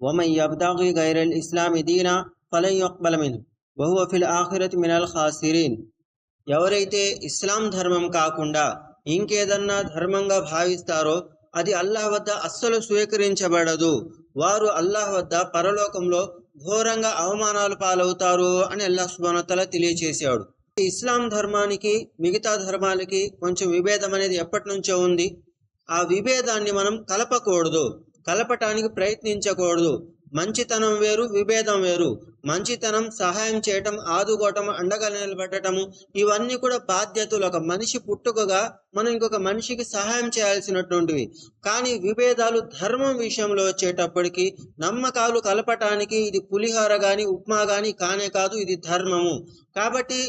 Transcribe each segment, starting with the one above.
ومن يبتغي غير الإسلام دينا فلن يقبل منه وهو في الآخرة من الخاسرين ఎవరైతే ఇస్లాం ధర్మం కాకుండా ఇంకేదన్నా ధర్మంగా భావిస్తారో అది అల్లాహ్ వద్ద అస్సలు స్వీకరించబడదు వారు అల్లాహ్ వద్ద పరలోకంలో ఘోరంగా అవమానాలు పాలవుతారు అని అల్లాహ్ సుబానతల తెలియచేశాడు ఇస్లాం ధర్మానికి మిగతా ధర్మాలకి కొంచెం విభేదం అనేది ఎప్పటి నుంచో ఉంది ఆ విభేదాన్ని మనం కలపకూడదు కలపటానికి ప్రయత్నించకూడదు. మంచితనం వేరు విభేదం వేరు. మంచితనం సహాయం చేయటం ఆదుకోవటం అండగా నిలబెట్టటము ఇవన్నీ కూడా బాధ్యతలు. ఒక మనిషి పుట్టుకగా మనం ఇంకొక మనిషికి సహాయం చేయాల్సినటువంటివి. కానీ విభేదాలు ధర్మం విషయంలో వచ్చేటప్పటికి నమ్మకాలు కలపటానికి ఇది పులిహార గాని ఉప్మా గాని కానే కాదు ఇది ధర్మము. కాబట్టి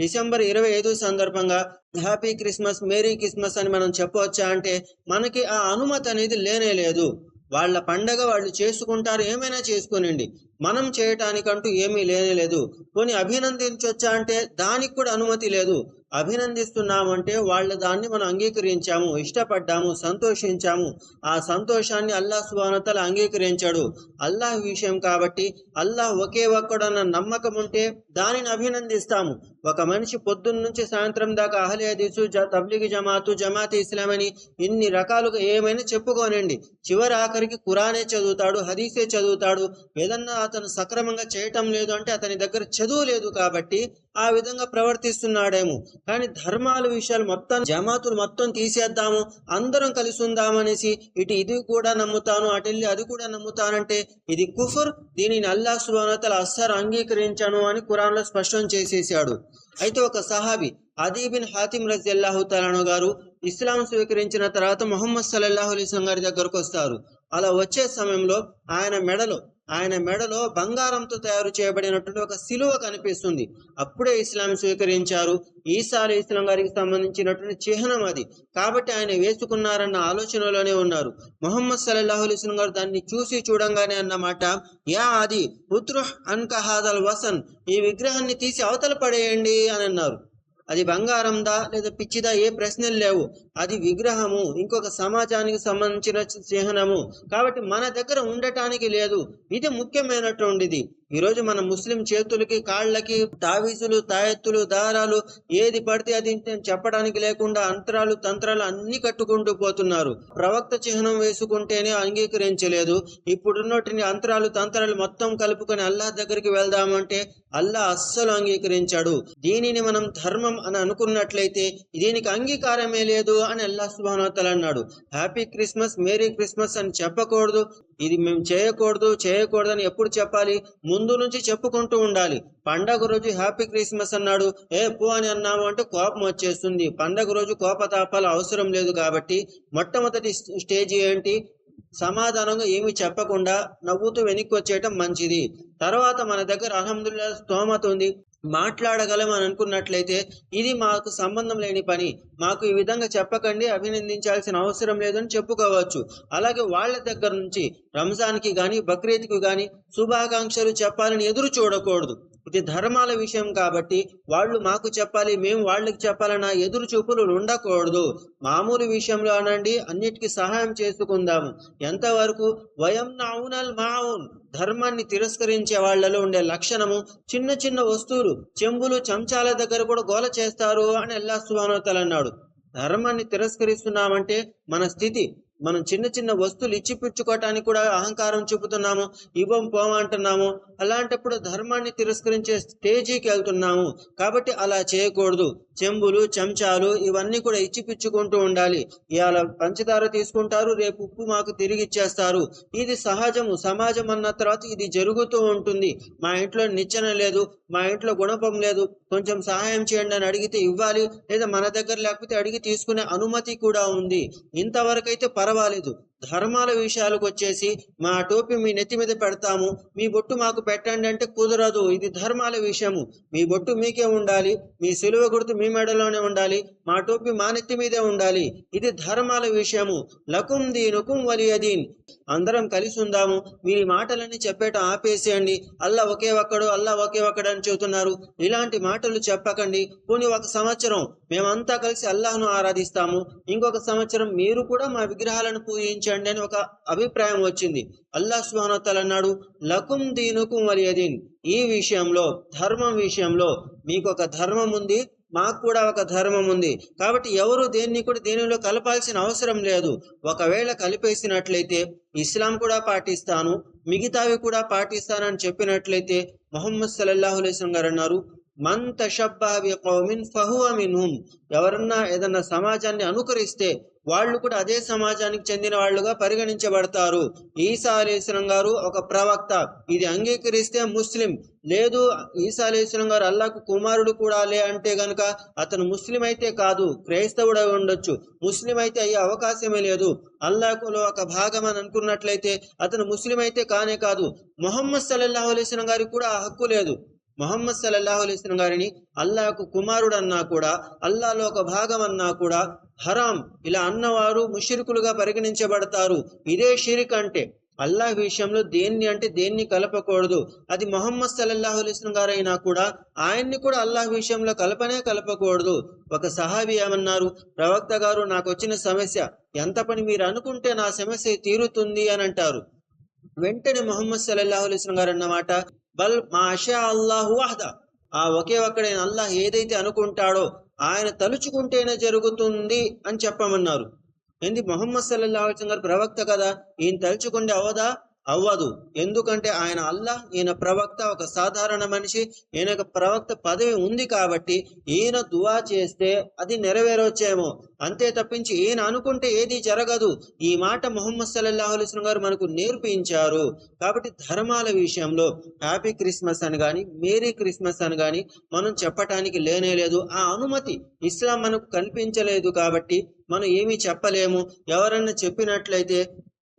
డిసెంబర్ ఇరవై ఐదు సందర్భంగా హ్యాపీ క్రిస్మస్ మేరీ క్రిస్మస్ అని మనం చెప్పవచ్చా అంటే మనకి ఆ అనుమతి అనేది లేనే లేదు. వాళ్ళ పండగ వాళ్ళు చేసుకుంటారు ఏమైనా చేసుకోనండి మనం చేయటానికంటూ ఏమీ లేనే లేదు. పోనీ అభినందించొచ్చా అంటే దానికి కూడా అనుమతి లేదు. అభినందిస్తున్నామంటే వాళ్ళ దాన్ని మనం అంగీకరించాము ఇష్టపడ్డాము సంతోషించాము. ఆ సంతోషాన్ని అల్లాహ్ సుబానతల అంగీకరించాడు. అల్లాహ్ విషయం కాబట్టి అల్లాహ్ ఒకే ఒక్కడన్న నమ్మకం ఉంటే దానిని అభినందిస్తాము. ఒక మనిషి పొద్దున్న నుంచి సాయంత్రం దాకా అహలే హదీసు జ తబ్లిగి జమాతు జమాత్ ఇస్లాం అని ఇన్ని రకాలుగా ఏమైనా చెప్పుకోనండి. చివరి ఆఖరికి కురానే చదువుతాడు హదీసే చదువుతాడు. ఏదన్నా అతను సక్రమంగా చేయటం లేదు అంటే అతని దగ్గర చదువు లేదు కాబట్టి ఆ విధంగా ప్రవర్తిస్తున్నాడేమో. కానీ ధర్మాల విషయాలు మొత్తం జమాతులు మొత్తం తీసేద్దాము అందరం కలిసి ఉందామనేసి ఇటు ఇది కూడా నమ్ముతాను అటు వెళ్ళి అది కూడా నమ్ముతానంటే ఇది కుఫర్ దీనిని అల్లాహ్ సుబానతల అస్సర్ అంగీకరించను అని ఖురాన్లో స్పష్టం చేసేసాడు. అయితే ఒక సహాబి అదీబిన్ హాతిం రజల్లాహు తలాను గారు ఇస్లాం స్వీకరించిన తర్వాత మొహమ్మద్ సల్లాహు అలీస్ గారి దగ్గరకు వస్తారు. అలా వచ్చే సమయంలో ఆయన మెడలో ఆయన మెడలో బంగారంతో తయారు చేయబడినటువంటి ఒక సిలువ కనిపిస్తుంది. అప్పుడే ఇస్లాం స్వీకరించారు. ఈసా అలీ ఇస్లాం గారికి సంబంధించినటువంటి చిహ్నం అది. కాబట్టి ఆయన వేసుకున్నారన్న ఆలోచనలోనే ఉన్నారు. మొహమ్మద్ సల్లాహు అలీస్లం గారు దాన్ని చూసి చూడంగానే అన్నమాట యా అది ఉత్రుహ్ అన్కహాదల్ వసన్ ఈ విగ్రహాన్ని తీసి అవతల పడేయండి అని అన్నారు. అది బంగారందా లేదా పిచ్చిదా? ఏ ప్రశ్నలు లేవు. అది విగ్రహము ఇంకొక సమాజానికి సంబంధించిన చిహ్నము. కాబట్టి మన దగ్గర ఉండటానికి లేదు. ఇది ముఖ్యమైనటువంటిది. ఈరోజు మన ముస్లిం చేతులకి కాళ్ళకి తావీజులు తాయెత్తులు దారాలు ఏది పడితే అది చెప్పడానికి లేకుండా అంతరాలు తంత్రాలు అన్ని కట్టుకుంటూ పోతున్నారు. ప్రవక్త చిహ్నం వేసుకుంటేనే అంగీకరించలేదు. ఇప్పుడున్నటువంటి అంతరాలు తంత్రాలు మొత్తం కలుపుకొని అల్లాహ్ దగ్గరికి వెళ్దామంటే అల్లా అస్సలు అంగీకరించాడు. దీనిని మనం ధర్మం అని అనుకున్నట్లయితే దీనికి అంగీకారమే లేదు అని అల్లా సుబానతల అన్నాడు. హ్యాపీ క్రిస్మస్ మేరీ క్రిస్మస్ అని చెప్పకూడదు. ఇది మేము చేయకూడదు చేయకూడదు అని ఎప్పుడు చెప్పాలి? ముందు నుంచి చెప్పుకుంటూ ఉండాలి. పండగ రోజు హ్యాపీ క్రిస్మస్ అన్నాడు. ఏ పో అని అన్నాము అంటే కోపం వచ్చేస్తుంది. పండగ రోజు కోపతాపాలు అవసరం లేదు కాబట్టి మొట్టమొదటి స్టేజ్ ఏంటి? సమాధానంగా ఏమి చెప్పకుండా నవ్వుతూ వెనక్కి వచ్చేయటం మంచిది. తర్వాత మన దగ్గర అల్హమ్దుల్లా స్తోమత ఉంది. మాట్లాడగలం అని అనుకున్నట్లయితే ఇది మాకు సంబంధం లేని పని. మాకు ఈ విధంగా చెప్పకండి అభినందించాల్సిన అవసరం లేదని చెప్పుకోవచ్చు. అలాగే వాళ్ళ దగ్గర నుంచి రంజాన్కి కానీ బక్రీద్కి కానీ శుభాకాంక్షలు చెప్పాలని ఎదురు చూడకూడదు. ఇది ధర్మాల విషయం కాబట్టి వాళ్ళు మాకు చెప్పాలి మేము వాళ్ళకి చెప్పాలన్న ఎదురు చూపులు ఉండకూడదు. మామూలు విషయంలో అనండి అన్నిటికీ సహాయం చేసుకుందాము ఎంతవరకు? వయం నౌనల్ మావున్. ధర్మాన్ని తిరస్కరించే వాళ్ళలో ఉండే లక్షణము చిన్న చిన్న వస్తువులు చెంబులు చెంచాల దగ్గర కూడా గోల చేస్తారు అని అల్లా సుబానోతలు అన్నాడు. ధర్మాన్ని తిరస్కరిస్తున్నామంటే మన స్థితి మనం చిన్న చిన్న వస్తువులు ఇచ్చిపుచ్చుకోవటానికి కూడా అహంకారం చూపుతున్నాము ఇవ్వం పోమంటున్నాము అలాంటప్పుడు ధర్మాన్ని తిరస్కరించే స్టేజీకి వెళ్తున్నాము. కాబట్టి అలా చేయకూడదు. చెంబులు చెంచాలు ఇవన్నీ కూడా ఇచ్చిపుచ్చుకుంటూ ఉండాలి. ఇవాళ పంచదార తీసుకుంటారు రేపు ఉప్పు మాకు తిరిగి ఇచ్చేస్తారు. ఇది సహజము సమాజం అన్న తర్వాత ఇది జరుగుతూ ఉంటుంది. మా ఇంట్లో నిచ్చెన లేదు మా ఇంట్లో గుణపం లేదు. కొంచెం సహాయం చేయండి అని అడిగితే ఇవ్వాలి లేదా మన దగ్గర లేకపోతే అడిగి తీసుకునే అనుమతి కూడా ఉంది. ఇంతవరకు అయితే పర్వాలేదు. ధర్మాల విషయాలకు వచ్చేసి మా టోపీ మీ నెత్తి మీద పెడతాము మీ బొట్టు మాకు పెట్టండి అంటే కుదరదు. ఇది ధర్మాల విషయము. మీ బొట్టు మీకే ఉండాలి మీ సిలువ గుర్తు మీ మెడలోనే ఉండాలి మా టోపీ మా నెత్తి మీదే ఉండాలి. ఇది ధర్మాల విషయము. లకుం దీనుకుం వలియదీన్. అందరం కలిసి ఉందాము. మీరు మాటలన్నీ చెప్పేట ఆపేసేయండి. అల్లా ఒకే ఒక్కడు అల్లా ఒకే ఒక్కడు అని చెబుతున్నారు. ఇలాంటి మాటలు చెప్పకండి. పోనీ ఒక సంవత్సరం మేమంతా కలిసి అల్లాహ్ను ఆరాధిస్తాము. ఇంకొక సంవత్సరం మీరు కూడా మా విగ్రహాలను పూజించి ఆచరించండి అని ఒక అభిప్రాయం వచ్చింది. అల్లా సుహానతల్ అన్నాడు లకుం దీనుకు వలియదీన్. ఈ విషయంలో ధర్మం విషయంలో మీకు ఒక ధర్మం ఉంది మాకు కూడా ఒక ధర్మం ఉంది. కాబట్టి ఎవరు దేన్ని కూడా దేనిలో కలపాల్సిన అవసరం లేదు. ఒకవేళ కలిపేసినట్లయితే ఇస్లాం కూడా పాటిస్తాను మిగతావి కూడా పాటిస్తానని చెప్పినట్లయితే మొహమ్మద్ సల్లల్లాహు గారు అన్నారు మన్ తషబ్బహ కౌమిన్ ఫహువ మిన్హుం. ఎవరన్నా ఏదన్నా సమాజాన్ని అనుకరిస్తే వాళ్ళు కూడా అదే సమాజానికి చెందిన వాళ్ళుగా పరిగణించబడతారు. ఈసా అలీస్లం గారు ఒక ప్రవక్త. ఇది అంగీకరిస్తే ముస్లిం. లేదు ఈసా అలీస్లం గారు అల్లాకు కుమారుడు కూడా లే అంటే గనుక అతను ముస్లిం అయితే కాదు క్రైస్తవుడు ఉండొచ్చు. ముస్లిం అయితే అయ్యే అవకాశమే లేదు. అల్లాకులో ఒక భాగం అని అనుకున్నట్లయితే అతను ముస్లిం అయితే కానే కాదు. మొహమ్మద్ సల్లాహు అలీస్లం గారికి కూడా ఆ హక్కు లేదు. మొహమ్మద్ సల్లల్లాహు అలైస్లం గారిని అల్లాకు కుమారుడు అన్నా కూడా అల్లాలో ఒక భాగం అన్నా కూడా హరాం. ఇలా అన్నవారు ముషిరుకులుగా పరిగణించబడతారు. ఇదే షిరిక్ అంటే అల్లాహ్ విషయంలో దేన్ని అంటే దేన్ని కలపకూడదు. అది మొహమ్మద్ సల్లల్లాహు అలైస్లం గారైనా కూడా ఆయన్ని కూడా అల్లాహ్ విషయంలో కలపనే కలపకూడదు. ఒక సహాబి ఏమన్నారు? ప్రవక్త గారు నాకు వచ్చిన సమస్య. ఎంత పని మీరు అనుకుంటే నా సమస్య తీరుతుంది అని అంటారు. వెంటనే మొహమ్మద్ సల్లల్లాహు అలైస్లం గారు అన్నమాట బల్ మాషా అల్లాహు వహద. ఆ ఒకే ఒక్కడైన అల్లాహ్ ఏదైతే అనుకుంటాడో ఆయన తలుచుకుంటేనే జరుగుతుంది అని చెప్పమన్నారు. ఏంది మొహమ్మద్ సల్లల్లాహు గారు ప్రవక్త కదా ఈయన తలుచుకుంటే అవదా? అవ్వదు. ఎందుకంటే ఆయన అల్లాహ్ ఈయన ప్రవక్త ఒక సాధారణ మనిషి. ఈయన ప్రవక్త పదవి ఉంది కాబట్టి ఈయన దువా చేస్తే అది నెరవేరొచ్చేమో. అంతే తప్పించి ఈయన అనుకుంటే ఏది జరగదు. ఈ మాట మొహమ్మద్ సల్లల్లాహు అలైహి గారు మనకు నేర్పించారు. కాబట్టి ధర్మాల విషయంలో హ్యాపీ క్రిస్మస్ అని కానీ మేరీ క్రిస్మస్ అని కానీ మనం చెప్పటానికి లేనే లేదు. ఆ అనుమతి ఇస్లాం మనకు కల్పించలేదు కాబట్టి మనం ఏమీ చెప్పలేము. ఎవరన్నా చెప్పినట్లయితే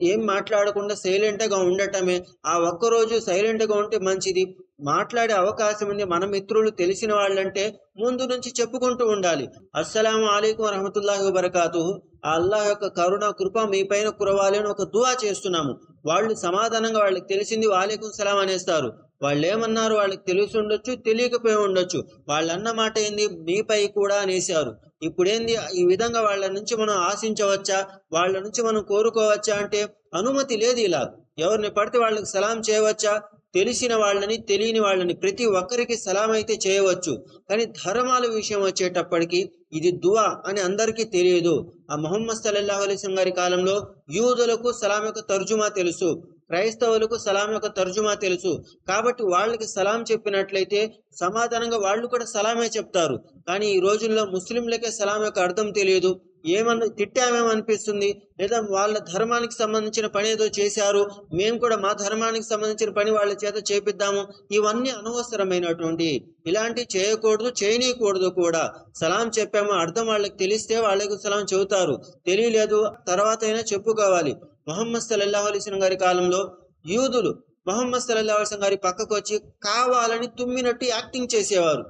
ఏం మాట్లాడకుండా సైలెంట్గా ఉండటమే. ఆ ఒక్కరోజు సైలెంట్గా ఉంటే మంచిది. మాట్లాడే అవకాశం ఉంది. మన మిత్రులు తెలిసిన వాళ్ళంటే ముందు నుంచి చెప్పుకుంటూ ఉండాలి. అస్సలం అలీకం రహమతుల్లాహి వబర్కాతు అల్లాహ్ యొక్క కరుణ కృప మీ పైన కురవాలి అని ఒక దువా చేస్తున్నాము. వాళ్ళు సమాధానంగా వాళ్ళకి తెలిసింది వాలేకుం సలాం అనేస్తారు. వాళ్ళు ఏమన్నారు వాళ్ళకి తెలిసి ఉండొచ్చు తెలియకపోయి ఉండొచ్చు. వాళ్ళు అన్న మాట ఏంది? మీపై కూడా అనేసారు ఇప్పుడేంది? ఈ విధంగా వాళ్ళ నుంచి మనం ఆశించవచ్చా? వాళ్ళ నుంచి మనం కోరుకోవచ్చా అంటే అనుమతి లేదు ఇలా. ఎవరిని పడితే వాళ్ళకి సలాం చేయవచ్చా? తెలిసిన వాళ్ళని తెలియని వాళ్ళని ప్రతి ఒక్కరికి సలాం అయితే చేయవచ్చు. కానీ ధర్మాల విషయం వచ్చేటప్పటికి ఇది దువా అని అందరికీ తెలియదు. ఆ మొహమ్మద్ సల్లాహు అలీస్ గారి కాలంలో యూదులకు సలాం యొక్క తర్జుమా తెలుసు. క్రైస్తవులకు సలాం యొక్క తర్జుమా తెలుసు. కాబట్టి వాళ్ళకి సలాం చెప్పినట్లయితే సమాధానంగా వాళ్ళు కూడా సలామే చెప్తారు. కానీ ఈ రోజుల్లో ముస్లింలకే సలాం యొక్క అర్థం తెలియదు. ఏమన్నా తిట్టామేమనిపిస్తుంది? లేదా వాళ్ళ ధర్మానికి సంబంధించిన పని ఏదో చేశారు మేము కూడా మా ధర్మానికి సంబంధించిన పని వాళ్ళ చేత చేపిద్దాము. ఇవన్నీ అనవసరమైనటువంటి ఇలాంటి చేయకూడదు చేయనీయకూడదు కూడా. సలాం చెప్పాము అర్థం వాళ్ళకి తెలిస్తే వాళ్ళకి సలాం చెబుతారు. తెలియలేదు తర్వాత అయినా చెప్పుకోవాలి. మొహమ్మద్ సల్లాహు అలీస్లం గారి కాలంలో యూదులు మొహమ్మద్ సల్లాహు అలీస్లం గారి పక్కకు వచ్చి కావాలని తుమ్మినట్టు యాక్టింగ్ చేసేవారు.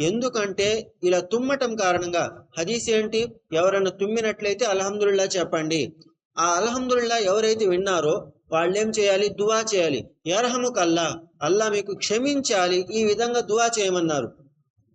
ఎందుకంటే ఇలా తుమ్మటం కారణంగా హదీస్ ఏంటి? ఎవరైనా తుమ్మినట్లయితే అల్హమ్దుల్లా చెప్పండి. ఆ అల్హమ్దుల్లా ఎవరైతే విన్నారో వాళ్ళేం చేయాలి? దువా చేయాలి. యర్హముక్ అల్లా అల్లా మీకు క్షమించాలి. ఈ విధంగా దువా చేయమన్నారు.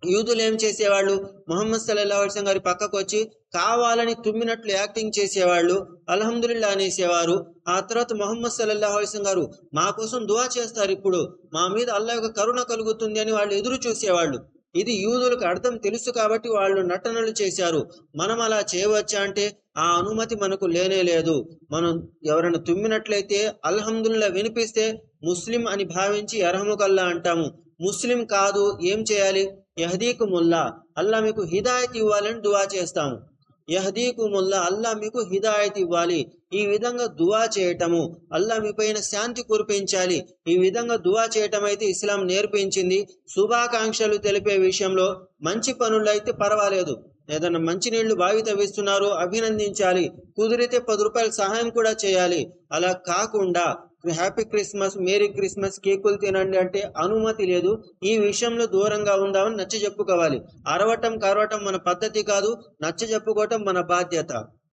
యూదులు ఏం చేసేవాళ్ళు? మొహమ్మద్ సల్లా అలిస్లం గారి పక్కకు వచ్చి కావాలని తుమ్మినట్లు యాక్టింగ్ చేసేవాళ్ళు అల్హమ్దుల్లా అనేసేవారు. ఆ తర్వాత మొహమ్మద్ సల్లాహు అలిస్లం గారు మా కోసం దువా చేస్తారు ఇప్పుడు. మా మీద అల్లా యొక్క కరుణ కలుగుతుంది అని వాళ్ళు ఎదురు చూసేవాళ్ళు. ఇది యూదులకు అర్థం తెలుసు కాబట్టి వాళ్ళు నటనలు చేశారు. మనం అలా చేయవచ్చా అంటే ఆ అనుమతి మనకు లేనే లేదు. మనం ఎవరైనా తుమ్మినట్లయితే అల్హందుల్లా వినిపిస్తే ముస్లిం అని భావించి ఎరహముకల్లా అంటాము. ముస్లిం కాదు ఏం చేయాలి? యహదీకు ముల్లా. అల్లా మీకు హిదాయత్ ఇవ్వాలని దువా చేస్తాము. యహదీకుముల్లా అల్లా మీకు హిదాయత్ ఇవ్వాలి. ఈ విధంగా దువా చేయటము అల్లా మీ పైన శాంతి కురిపించాలి. ఈ విధంగా దువా చేయటం అయితే ఇస్లాం నేర్పించింది. శుభాకాంక్షలు తెలిపే విషయంలో మంచి పనులు అయితే పర్వాలేదు. ఏదైనా మంచినీళ్ళు బావి తవ్విస్తున్నారు అభినందించాలి. కుదిరితే పది రూపాయల సహాయం కూడా చేయాలి. అలా కాకుండా హ్యాపీ క్రిస్మస్ మేరీ క్రిస్మస్ కేకులు తినండి అంటే అనుమతి లేదు. ఈ విషయంలో దూరంగా ఉందామని నచ్చ చెప్పుకోవాలి అరవటం కరవటం మన పద్ధతి కాదు. నచ్చ చెప్పుకోవటం మన బాధ్యత.